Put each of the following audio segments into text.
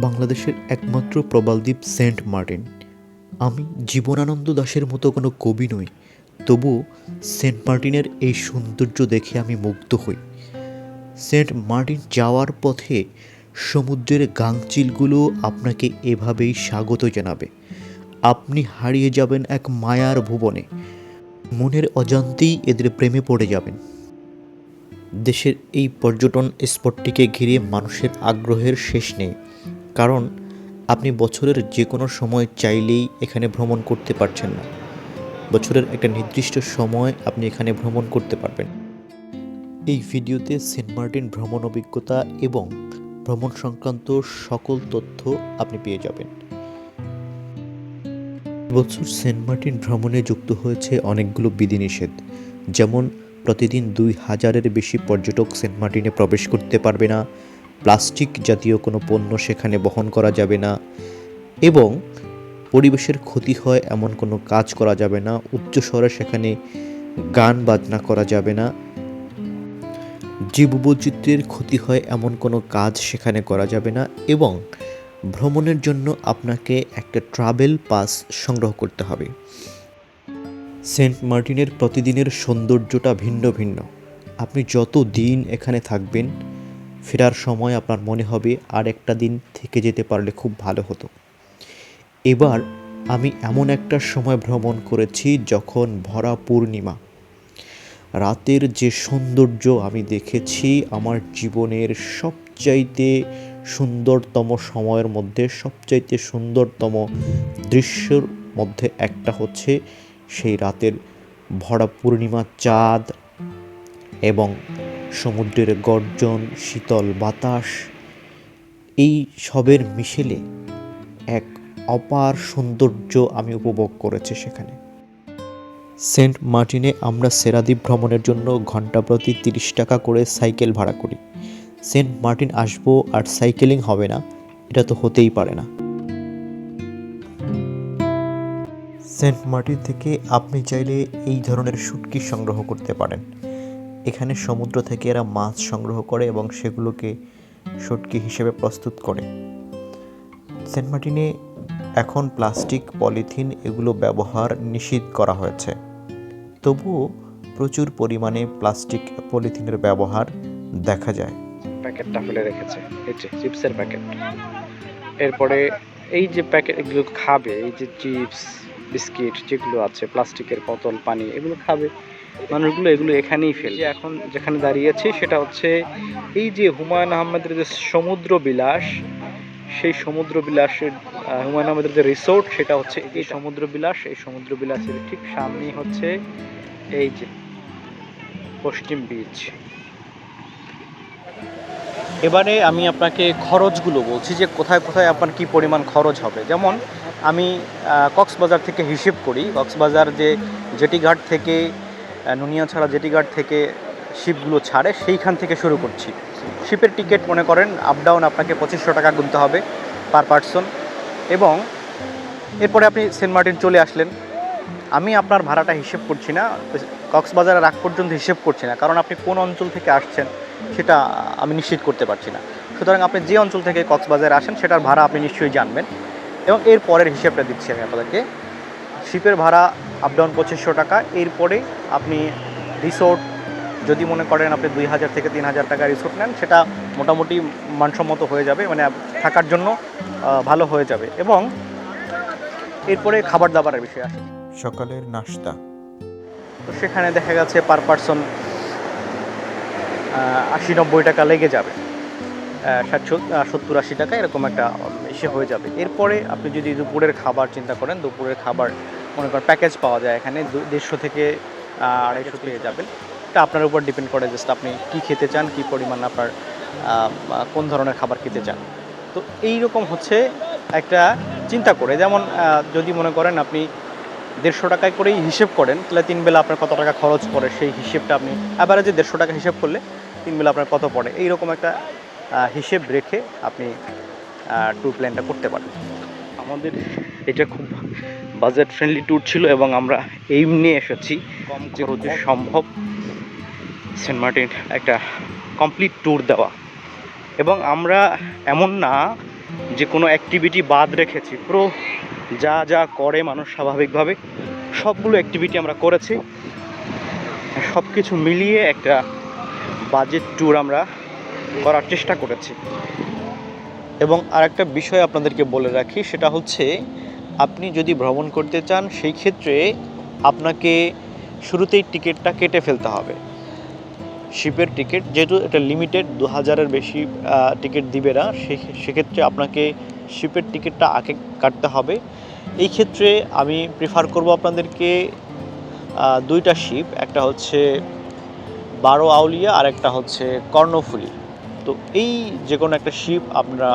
বাংলাদেশের একমাত্র প্রবালদ্বীপ Saint Martin. আমি জীবনানন্দ দাশের মতো কোনো কবি নই, তবুও সেন্ট মার্টিনের এই সৌন্দর্য দেখে আমি মুগ্ধ হই। সেন্ট মার্টিন যাওয়ার পথে সমুদ্রের গাংচিলগুলো আপনাকে এভাবেই স্বাগত জানাবে। আপনি হারিয়ে যাবেন এক মায়ার ভুবনে। মনের অজান্তেই এদের প্রেমে পড়ে যাবেন। দেশের এই পর্যটন স্পটটিকে ঘিরে মানুষের আগ্রহের শেষ নেই। কারণ আপনি বছরের যে কোনো সময় চাইলেই এখানে ভ্রমণ করতে পারছেন না। বছরের একটা নির্দিষ্ট সময় আপনি এখানে ভ্রমণ করতে পারবেন। এই ভিডিওতে সেন্ট মার্টিন ভ্রমণ অভিজ্ঞতা এবং ভ্রমণ সংক্রান্ত সকল তথ্য আপনি পেয়ে যাবেন। বছর সেন্ট মার্টিন ভ্রমণে যুক্ত হয়েছে অনেকগুলো বিধিনিষেধ। যেমন, প্রতিদিন দুই হাজারের বেশি পর্যটক সেন্ট মার্টিনে প্রবেশ করতে পারবে না। প্লাস্টিক জাতীয় কোনো পণ্য সেখানে বহন করা যাবে না এবং পরিবেশের ক্ষতি হয় এমন কোনো কাজ করা যাবে না উচ্চস্বরে সেখানে গান বাজনা করা যাবে না। জীববৈচিত্র্যের ক্ষতি হয় এমন কোনো কাজ সেখানে করা যাবে না এবং ভ্রমণের জন্য আপনাকে একটা ট্রাভেল পাস সংগ্রহ করতে হবে। সেন্ট মার্টিনের প্রতিদিনের সৌন্দর্যটা ভিন্ন ভিন্ন। আপনি যত দিন এখানে থাকবেন ফেরার সময় আপনার মনে হবে আর একটা দিন থেকে যেতে পারলে খুব ভালো হতো। এবার আমি এমন একটা সময় ভ্রমণ করেছি যখন ভরা পূর্ণিমা। রাতের যে সৌন্দর্য আমি দেখেছি আমার জীবনের সবচাইতে সুন্দরতম সময়ের মধ্যে, সবচাইতে সুন্দরতম দৃশ্যের মধ্যে একটা হচ্ছে সেই রাতের ভরা পূর্ণিমা চাঁদ এবং সমুদ্রের গর্জন, শীতল বাতাস, এই সবের মিশেলে এক অপার সৌন্দর্য আমি উপভোগ করেছি সেখানে। সেন্ট মার্টিনে আমরা সেরাদ্বীপ ভ্রমণের জন্য ঘণ্টা প্রতি তিরিশ টাকা করে সাইকেল ভাড়া করি। সেন্ট মার্টিন আসব আর সাইকেলিং হবে না, এটা তো হতেই পারে না। সেন্ট মার্টিন থেকে আপনি চাইলে এই ধরনের শুটকি সংগ্রহ করতে পারেন। এখানে সমুদ্র থেকে এরা মাছ সংগ্রহ করে এবং সেগুলোকে শুটকি হিসেবে প্রস্তুত করে। সেন্ট মার্টিনে এখন প্লাস্টিক, পলিথিন এগুলো ব্যবহার নিষিদ্ধ করা হয়েছে। তবুও প্রচুর পরিমাণে প্লাস্টিক, পলিথিনের ব্যবহার দেখা যায়। প্যাকেটটা ফেলে রেখেছে। এই যে চিপসের প্যাকেট। এরপরে এই যে প্যাকেট এগুলো খাবে, এই যে চিপস, বিস্কিট যেগুলো আছে, প্লাস্টিকের বোতল, পানি, এগুলো খাবে। মানুষগুলো এগুলো এখানেই ফেলে এখন যেখানে দাঁড়িয়েছি সেটা হচ্ছে এই যে হুমায়ুন আহমেদের যে সমুদ্র বিলাস, সেই সমুদ্র বিলাসের হুমায়ুন আহমেদের যে রিসোর্ট সেটা হচ্ছে এই সমুদ্র বিলাস। এই সমুদ্র বিলাসের ঠিক সামনেই হচ্ছে এই যে পশ্চিম বিচ এবারে আমি আপনাকে খরচগুলো বলছি যে কোথায় কোথায় আপনার কি পরিমাণ খরচ হবে। যেমন আমি কক্সবাজার থেকে হিসেব করি। কক্সবাজার যে জেটিঘাট থেকে নুনিয়াছড়া জেটিঘাট থেকে শিপগুলো ছাড়ে, সেইখান থেকে শুরু করছি। শিপের টিকিট মনে করেন আপ ডাউন আপনাকে পঁচিশশো টাকা গুনতে হবে পার পার্সন এবং এরপরে আপনি সেন্ট মার্টিন চলে আসলেন। আমি আপনার ভাড়াটা হিসেব করছি না, কক্সবাজারের আগ পর্যন্ত হিসেব করছি না, কারণ আপনি কোন অঞ্চল থেকে আসছেন সেটা আমি নিশ্চিত করতে পারছি না। সুতরাং আপনি যে অঞ্চল থেকে কক্সবাজারে আসেন, সেটার ভাড়া আপনি নিশ্চয়ই জানবেন। এবং এর পরের হিসেবটা দিচ্ছি আমি আপনাদেরকে। শিপের ভাড়া আপ ডাউন পঁচিশশো টাকা। এরপরে আপনি রিসোর্ট যদি মনে করেন আপনি দুই হাজার থেকে তিন হাজার টাকা রিসোর্ট নেন সেটা মোটামুটি মানসম্মত হয়ে যাবে মানে থাকার জন্য ভালো হয়ে যাবে। এবং এরপরে খাবার দাবারের বিষয় আসে। সকালের নাস্তা। তো সেখানে দেখা গেছে পার পার্সন আশি নব্বই টাকা লেগে যাবে। ষাট সত্তর আশি টাকা এরকম একটা এসে হয়ে যাবে। এরপরে আপনি যদি দুপুরের খাবার চিন্তা করেন দুপুরের খাবার মনে করেন প্যাকেজ পাওয়া যায় এখানে দু- দেড়শো থেকে আড়াইশো পেয়ে যাবেন। এটা আপনার উপর ডিপেন্ড করে জাস্ট আপনি কি খেতে চান কি পরিমাণ আপনার কোন ধরনের খাবার খেতে চান। তো এই রকম হচ্ছে একটা চিন্তা করে। যেমন যদি মনে করেন আপনি দেড়শো টাকায় করেই হিসেব করেন তাহলে তিন বেলা আপনার কত টাকা খরচ পড়ে সেই হিসেবটা আপনি অ্যাভারেজে দেড়শো টাকা হিসেব করলে তিন বেলা আপনার কত পড়ে। এইরকম একটা হিসেব রেখে আপনি ট্যুর প্ল্যানটা করতে পারেন। আমাদের এটা খুব বাজেট ফ্রেন্ডলি ট্যুর ছিল এবং আমরা এইম নিয়ে এসেছি কম খরচে? সম্ভব সেন্ট মার্টিন একটা কমপ্লিট ট্যুর দেওয়া। এবং আমরা এমন না যে কোনো অ্যাক্টিভিটি বাদ রেখেছি। পুরো যা যা করে মানুষ স্বাভাবিকভাবে সবগুলো অ্যাক্টিভিটি আমরা করেছি। সব কিছু মিলিয়ে একটা বাজেট ট্যুর আমরা করার চেষ্টা করেছি। এবং আরেকটা বিষয় আপনাদেরকে বলে রাখি সেটা হচ্ছে আপনি যদি ভ্রমণ করতে চান, সেই ক্ষেত্রে আপনাকে শুরুতেই টিকিটটা কেটে ফেলতে হবে। শিপের টিকিট, যেহেতু এটা লিমিটেড দু হাজারের বেশি টিকিট দিবে না সেক্ষেত্রে আপনাকে শিপের টিকিটটা আগে কাটতে হবে। এই ক্ষেত্রে আমি প্রিফার করব আপনাদেরকে দুইটা শিপ, একটা হচ্ছে বারো আউলিয়া আর একটা হচ্ছে কর্ণফুলি। তো এই যে কোনো একটা শিপ আপনারা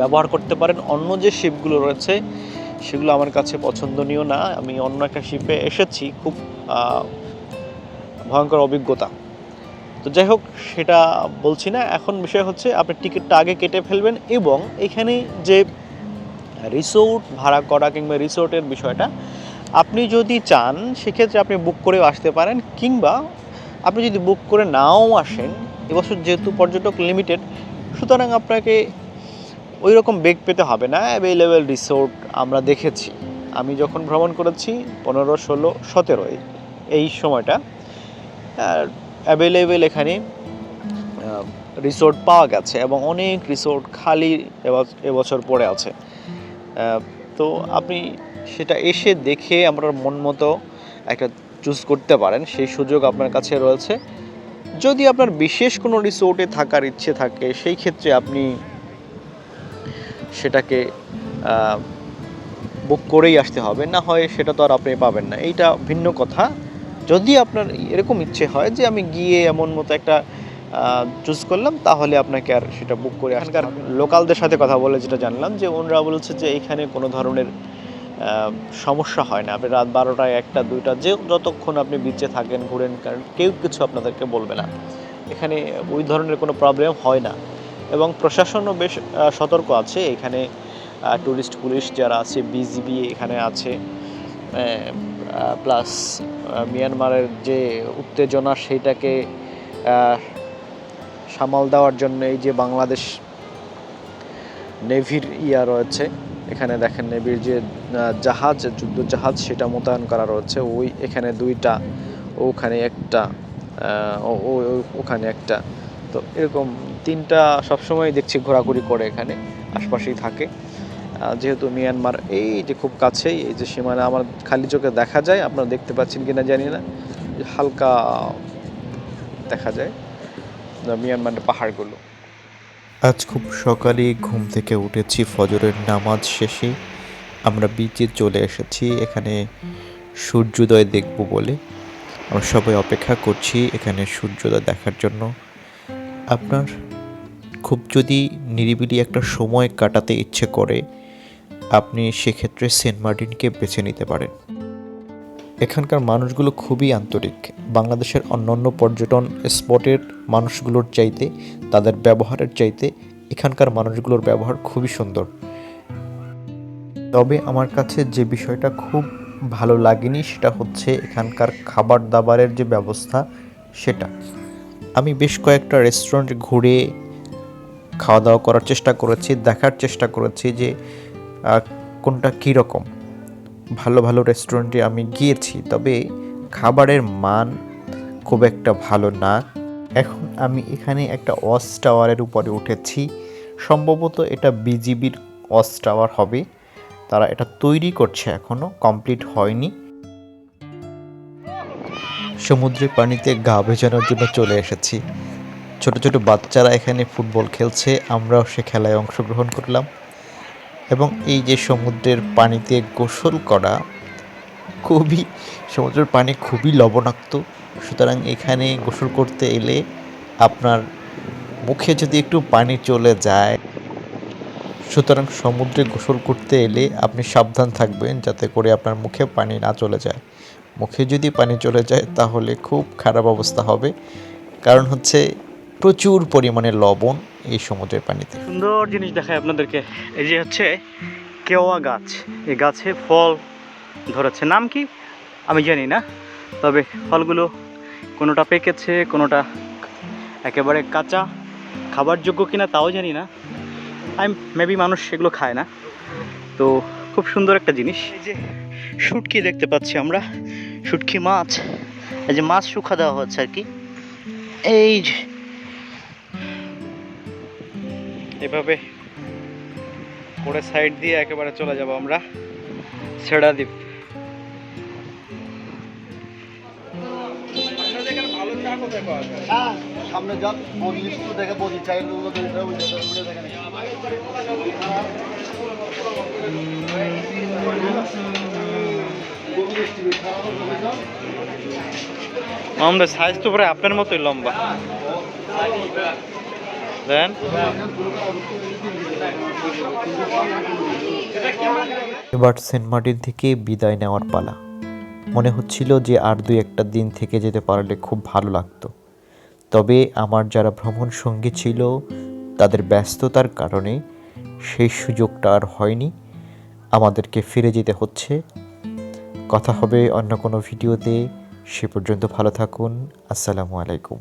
ব্যবহার করতে পারেন। অন্য যে শিপগুলো রয়েছে সেগুলো আমার কাছে পছন্দনীয় না। আমি অন্য একটা শিপে এসেছি, খুব ভয়ঙ্কর অভিজ্ঞতা। তো যাই হোক, সেটা বলছি না। এখন বিষয় হচ্ছে, আপনি টিকিটটা আগে কেটে ফেলবেন এবং এখানে যে রিসোর্ট ভাড়া করা কিংবা রিসোর্টের বিষয়টা, আপনি যদি চান, সেক্ষেত্রে আপনি বুক করেও আসতে পারেন কিংবা আপনি যদি বুক করে নাও আসেন, এবছর যেহেতু পর্যটক লিমিটেড সুতরাং আপনাকে ওই রকম বেগ পেতে হবে না অ্যাভেলেবেল রিসোর্ট আমরা দেখেছি। আমি যখন ভ্রমণ করেছি পনেরো, ষোলো সতেরোই এই সময়টা অ্যাভেলেবেল এখানে রিসোর্ট পাওয়া গেছে এবং অনেক রিসোর্ট খালি এবছর পড়ে আছে। তো আপনি সেটা এসে দেখে আমরা মন মতো একটা চুজ করতে পারেন, সেই সুযোগ আপনার কাছে রয়েছে। যদি আপনার বিশেষ কোনো রিসোর্টে থাকার ইচ্ছে থাকে, সেই ক্ষেত্রে আপনি সেটাকে বুক করেই আসতে হবে। না হয় সেটা তো আর আপনি পাবেন না। এইটা ভিন্ন কথা। যদি আপনার এরকম ইচ্ছে হয় যে আমি গিয়ে এমন মতো একটা চুজ করলাম তাহলে আপনাকে আর সেটা বুক করে এখানকার লোকালদের সাথে কথা বলে যেটা জানলাম যে ওনারা বলছে যে এখানে কোনো ধরনের সমস্যা হয় না। আপনি রাত বারোটায় একটা দুইটা যে যতক্ষণ আপনি বিচে থাকেন ঘুরেন কারণ কেউ কিছু আপনাদেরকে বলবে না। এখানে ওই ধরনের কোনো প্রবলেম হয় না। এবং প্রশাসনও বেশ সতর্ক আছে। এখানে ট্যুরিস্ট পুলিশ যারা আছে বিজিবি এখানে আছে। প্লাস মিয়ানমারের যে উত্তেজনা সেইটাকে সামাল দেওয়ার জন্য এই যে বাংলাদেশ নেভির ইয়া রয়েছে, এখানে দেখেন নেভির যে জাহাজ, যুদ্ধ জাহাজ সেটা মোতায়েন করা রয়েছে। ওই এখানে দুইটা, ওখানে একটা ওখানে একটা তো এরকম তিনটা সবসময় দেখছি ঘোরাঘুরি করে এখানে, আশপাশেই থাকে। যেহেতু মিয়ানমার, এই যে খুব কাছেই, এই যে সীমানা, আমার খালি চোখে দেখা যায়, আপনারা দেখতে পাচ্ছেন কিনা জানি না, হালকা দেখা যায় মিয়ানমারের পাহাড়গুলো। আজ খুব সকালে ঘুম থেকে উঠেছি, ফজরের নামাজ শেষে। আমরা বিচে চলে এসেছি, এখানে সূর্যোদয় দেখব বলে। আমরা সবাই অপেক্ষা করছি এখানে সূর্যোদয় দেখার জন্য। আপনার? খুব যদি নিরিবিলি একটা সময় কাটাতে ইচ্ছে করে, আপনি সেক্ষেত্রে সেন্ট মার্টিনকে বেছে নিতে পারেন। এখানকার মানুষগুলো খুবই আন্তরিক। বাংলাদেশের অন্যান্য পর্যটন স্পটের মানুষগুলোর চাইতে, তাদের ব্যবহারের চাইতে এখানকার মানুষগুলোর ব্যবহার খুবই সুন্দর। তবে আমার কাছে যে বিষয়টা খুব ভালো লাগেনি, সেটা হচ্ছে এখানকার খাবার দাবারের যে ব্যবস্থা, সেটা। আমি বেশ কয়েকটা রেস্টুরেন্ট ঘুরে খাওয়া দাওয়া করার চেষ্টা করেছি, দেখার চেষ্টা করেছি যে কোনটা কীরকম। ভালো ভালো রেস্টুরেন্টে আমি গিয়েছি, তবে খাবারের মান খুব একটা ভালো না। এখন আমি এখানে একটা ওয়াচ টাওয়ারের উপরে উঠেছি। সম্ভবত এটা বিজিবির ওয়াচ টাওয়ার হবে। তারা এটা তৈরি করছে এখনও কমপ্লিট হয়নি। সমুদ্রের পানিতে গা ভেজানোর জন্য চলে এসেছি। ছোট ছোট বাচ্চারা এখানে ফুটবল খেলছে, আমরাও সে খেলায় অংশগ্রহণ করলাম। এবং এই যে সমুদ্রের পানিতে গোসল করা, খুবই, সমুদ্রের পানি খুবই লবণাক্ত। সুতরাং এখানে গোসল করতে এলে আপনার মুখে যদি একটু পানি চলে যায়, সুতরাং সমুদ্রে গোসল করতে এলে আপনি সাবধান থাকবেন যাতে করে আপনার মুখে পানি না চলে যায়। মুখে যদি পানি চলে যায়, তাহলে খুব খারাপ অবস্থা হবে। কারণ হচ্ছে প্রচুর পরিমাণে লবণ এই সমুদ্রের পানিতে। সুন্দর জিনিস দেখায় আপনাদেরকে। এই যে হচ্ছে কেওয়া গাছ। এই গাছে ফল ধরেছে। নাম কি? আমি জানি না। তবে ফলগুলো কোনোটা পেকেছে, কোনোটা একেবারে কাঁচা খাবার যোগ্য কিনা তাও জানি না। আই মেবি মানুষ সেগুলো খায় না। তো খুব সুন্দর একটা জিনিস। এই যে শুটকি দেখতে পাচ্ছি আমরা শুটকি মাছ। এই যে মাছ শুকা দেওয়া হচ্ছে আর কি। এই যে। এভাবে করে সাইড দিয়ে একেবারে চলে যাব আমরা ছেড়া দ্বীপ সামনে যান বদি স্কুল দেখে বদি চাইল্ড দেখেন আমাদের সাইজ তো প্রায় আপনার মতোই লম্বা। দেন। এবার সেন্ট মার্টিন থেকে বিদায় নেওয়ার পালা। মনে হচ্ছিল যে আর দুই একটা দিন থেকে যেতে পারলে খুব ভালো লাগতো। তবে আমার যারা ভ্রমণ সঙ্গী ছিল, তাদের ব্যস্ততার কারণে সেই সুযোগটা আর হয়নি। আমাদেরকে ফিরে যেতে হচ্ছে। কথা হবে অন্য কোনো ভিডিওতে। সে পর্যন্ত ভালো থাকুন। আসসালামু আলাইকুম।